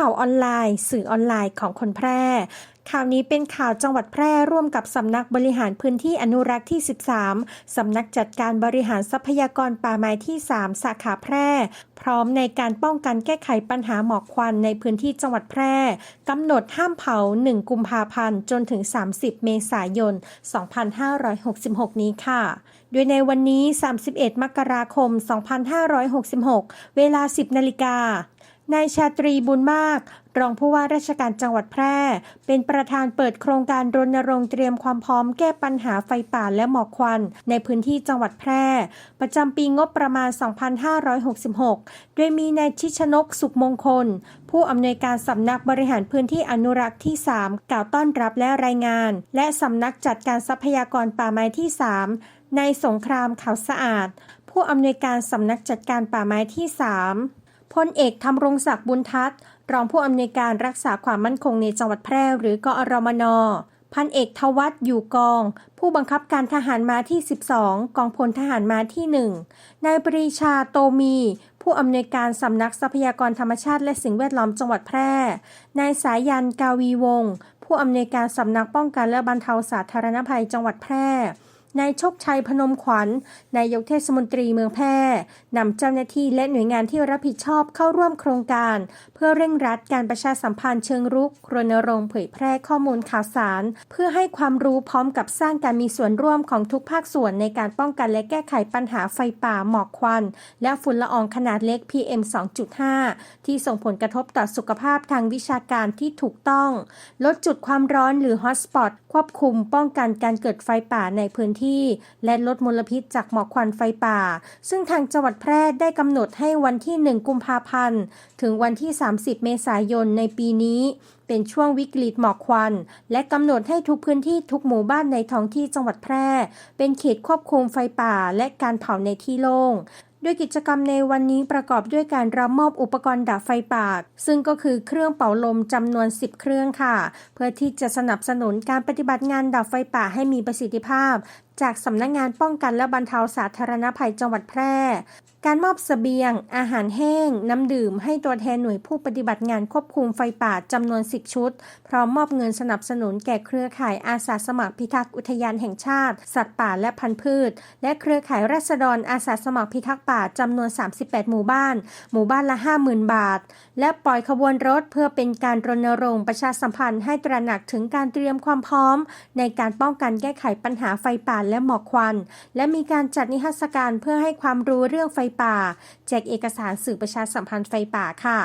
ข่าวออนไลน์ สื่อออนไลน์ของคนแพร่ข่าวนี้เป็นข่าวจังหวัดแพร่ร่วมกับสำนักบริหารพื้นที่อนุรักษ์ที่ 13 สำนักจัดการบริหารทรัพยากรป่าไม้ที่ 3 สาขาแพร่ พร้อมในการป้องกันแก้ไขปัญหาหมอกควันในพื้นที่จังหวัดแพร่กำหนดห้ามเผา 1 กุมภาพันธ์จนถึง 30 เมษายน 2566 นี้ค่ะ โดยในวันนี้ 31 มกราคม 2566 เวลา 10 นาฬิกา นายชาตรีบุญมาก รองผู้ว่าราชการจังหวัดแพร่ เป็นประธานเปิดโครงการรณรงค์เตรียมความพร้อมแก้ปัญหาไฟป่าและหมอกควัน ในพื้นที่จังหวัดแพร่ ประจำปีงบประมาณ 2566 โดยมีนายชิชนกสุขมงคล ผู้อำนวยการสำนักบริหารพื้นที่อนุรักษ์ที่ 3 กล่าวต้อนรับและรายงาน และสำนักจัดการทรัพยากรป่าไม้ที่ 3 ในสงครามเขาสะอาด ผู้อำนวยการสำนักจัดการป่าไม้ที่ 3 พลเอกธรรงศักดิ์บุญทัศน์รองผู้อำนวยการรักษาความมั่นคงในจังหวัดแพร่หรือกอรมนพันเอกทวัฒน์อยู่กอง ผู้บังคับการทหารมาที่ 12 กองพลทหารมาที่ 1 นายปรีชาโตมี ผู้อำนวยการสำนักทรัพยากรธรรมชาติและสิ่งแวดล้อมจังหวัดแพร่ นายสายันกาวีวงศ์ผู้อำนวยการสำนักป้องกันและบรรเทาสาธารณภัยจังหวัดแพร่ นายโชคชัยพนมขวัญ นายกเทศมนตรีเมืองแพร่นำเจ้าหน้าที่และหน่วยงานที่รับผิดชอบเข้าร่วมโครงการ เพื่อเร่งรัดการประชาสัมพันธ์เชิงรุกรณรงค์เผยแพร่ข้อมูลข่าวสาร เพื่อให้ความรู้พร้อมกับสร้างการมีส่วนร่วมของทุกภาคส่วนในการป้องกันและแก้ไขปัญหาไฟป่าหมอกควัน และฝุ่นละอองขนาดเล็ก PM 2.5 ที่ส่งผลกระทบต่อสุขภาพทางวิชาการที่ถูกต้อง ลดจุดความร้อนหรือฮอตสปอตควบคุมป้องกันการเกิดไฟป่าในพื้นที่และลดมลพิษจากหมอกควันไฟป่า ซึ่งทางจังหวัดแพร่ได้กำหนดให้วันที่ 1 กุมภาพันธ์ ถึงวันที่ 30 เมษายนในปีนี้ เป็นช่วงวิกฤตหมอกควัน และกำหนดให้ทุกพื้นที่ทุกหมู่บ้านในท้องที่จังหวัดแพร่ เป็นเขตควบคุมไฟป่า และการเผาในที่โล่งโดยกิจกรรมในวันนี้ประกอบด้วยการรับมอบอุปกรณ์ดับไฟป่า ซึ่งก็คือเครื่องเป่าลมจำนวน 10 เครื่องค่ะ เพื่อที่จะสนับสนุนการปฏิบัติงานดับไฟป่าให้มีประสิทธิภาพ จากสำนักงานป้องกันและบรรเทาสาธารณภัยจังหวัดแพร่ การมอบเสบียง อาหารแห้ง น้ำดื่ม ให้ตัวแทนหน่วยผู้ปฏิบัติงานควบคุมไฟป่าจำนวน 10 ชุด พร้อมมอบเงินสนับสนุนแก่เครือข่ายอาสาสมัครพิทักษ์อุทยานแห่งชาติ สัตว์ป่าและพันธุ์พืช และเครือข่ายราษฎรอาสาสมัครพิทักษ์ป่าจำนวน 38 หมู่บ้าน หมู่บ้านละ 50,000 บาท และปล่อยขบวนรถเพื่อเป็นการรณรงค์ประชาสัมพันธ์ให้ตระหนักถึงการเตรียมความพร้อม ในการป้องกันแก้ไขปัญหาไฟป่าและหมอกควัน และมีการจัดนิทรรศการเพื่อให้ความรู้เรื่องไฟป่า แจกเอกสารสื่อประชาสัมพันธ์ไฟป่าค่ะ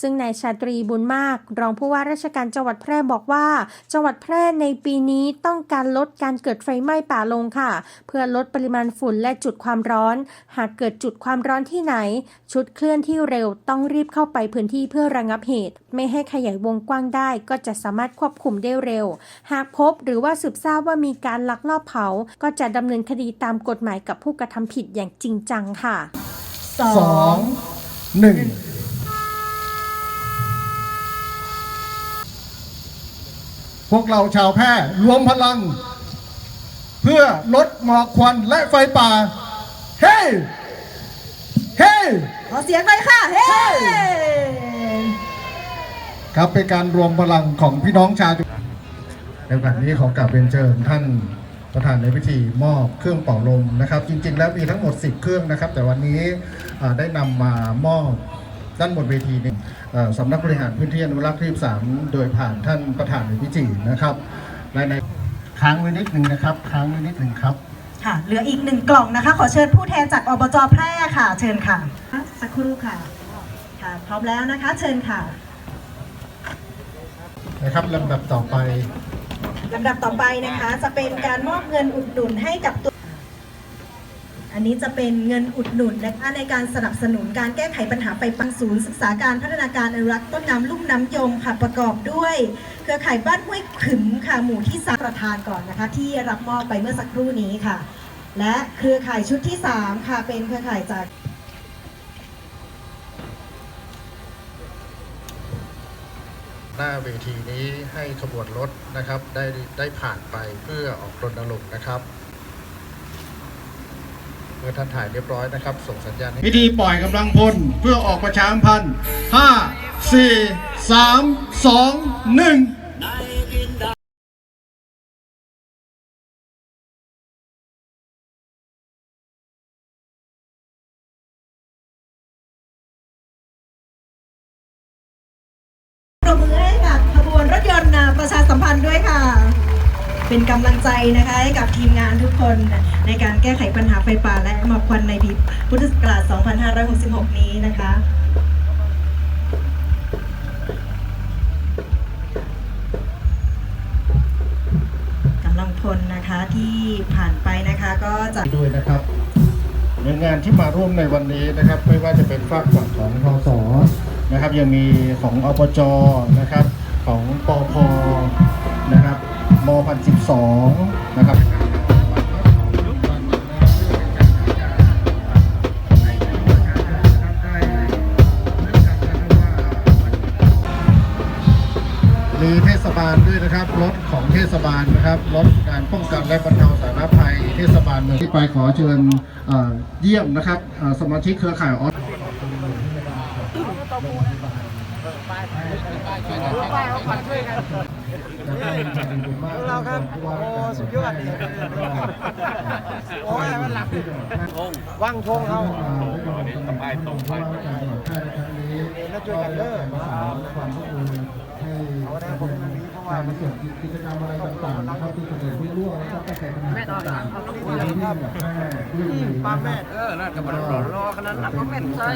ซึ่งนายชาตรีบุญมาก รองผู้ว่าราชการจังหวัดแพร่บอกว่า จังหวัดแพร่ในปีนี้ต้องการลดการเกิดไฟไหม้ป่าลงค่ะ เพื่อลดปริมาณฝุ่นและจุดความร้อน หากเกิดจุดความร้อนที่ไหน ชุดเคลื่อนที่เร็วต้องรีบเข้าไปพื้นที่เพื่อระงับเหตุ ไม่ให้ขยายวงกว้างได้ ก็จะสามารถควบคุมได้เร็ว หากพบหรือว่าสืบทราบว่ามีการลักลอบเผา ก็จะดำเนินคดีตามกฎหมายกับผู้กระทำผิดอย่างจริงจังค่ะ สองหนึ่งพวกเราชาวแพร่รวมพลัง เพื่อลดหมอกควันและไฟป่า เฮ้ เฮ้ ขอเสียงหน่อยค่ะ เฮ้ ครับเป็นการรวมพลังของพี่น้องชาวจุในโอกาสนี้ขอกราบเรียนเชิญท่าน ประธานในพิธีมอบเครื่องเป่าลมนะครับ จริงๆ แล้วมีทั้งหมด 10 เครื่องนะครับ แต่วันนี้อ่าได้นำมามอบด้านบนเวทีนี้เอ่อสำนักบริหารพื้นที่อนุรักษ์ที่3โดยผ่านท่านประธานในพิธีนะครับและในค้างไว้นิดหนึ่งนะครับ ค้างไว้นิดหนึ่งครับค่ะเหลืออีกหนึ่งกล่องนะคะ ขอเชิญผู้แทนจากอบจแพร่ค่ะ เชิญค่ะ สักครู่ค่ะค่ะพร้อมแล้วนะคะ เชิญค่ะนะครับลำดับต่อไป ลำดับต่อไปนะคะจะเป็นการมอบเงินอุดหนุนให้กับตัว อันนี้จะเป็นเงินอุดหนุนนะคะในการสนับสนุนการแก้ไขปัญหาไฟปังศูนย์ศึกษาการพัฒนาการอนุรักษ์ต้นน้ำลุ่มน้ำยมค่ะประกอบด้วย เครือข่ายบ้านห้วยขึมค่ะหมู่ที่สามประธานก่อนนะคะ ที่รับมอบไปเมื่อสักครู่นี้ค่ะ และเครือข่ายชุดที่ 3 ค่ะเป็นเครือข่ายจาก หน้าเวทีนี้ให้ขบวนรถนะครับได้ได้ผ่านไปเพื่อออกรณรงค์นะครับ เมื่อท่านถ่ายเรียบร้อยนะครับ ส่งสัญญาณพิธีปล่อยกำลังพลเพื่อออกประชามพันธ์ห้าสี่สามสองหนึ่ง ประชาสัมพันธ์ด้วยค่ะ เป็นกำลังใจนะคะให้กับทีมงานทุกคนในการแก้ไขปัญหาไฟป่าและหมอกควันในปีพุทธศักราช 2566 นี้นะคะกำลังพลนะคะที่ผ่านไปนะคะก็จะด้วยนะครับหน่วยงานที่มาร่วมในวันนี้นะครับ ไม่ว่าจะเป็นฝากฝั่งของทสนะครับ ยังมีของอปจนะครับ ของปอพ มพันสิบสองนะครับมีเทศบาลด้วยนะครับ รถของเทศบาลนะครับ รถการป้องกันและบรรเทาสาธารณภัยเทศบาลเมืองที่ไปขอเชิญเยี่ยมนะครับสมาชิกเครือข่ายออส ดูป้ายเขาปัดช่วยกันพวกเราครับ โอ้ สุดยอดโอ้ยมันหลับว่างทงเขาป้ายตรงไปแล้วช่วยกันเด้อเอาได้ผมตรงนี้เพราะว่ามักิจกรรมอะไรต่างๆนะครับที่เสนอผู้ร่วมนะครับกระแสปัญาต่างๆที่เาทำปั๊แม่เออน่าจะมารอรอขนาดนั้นก็แม่นใช่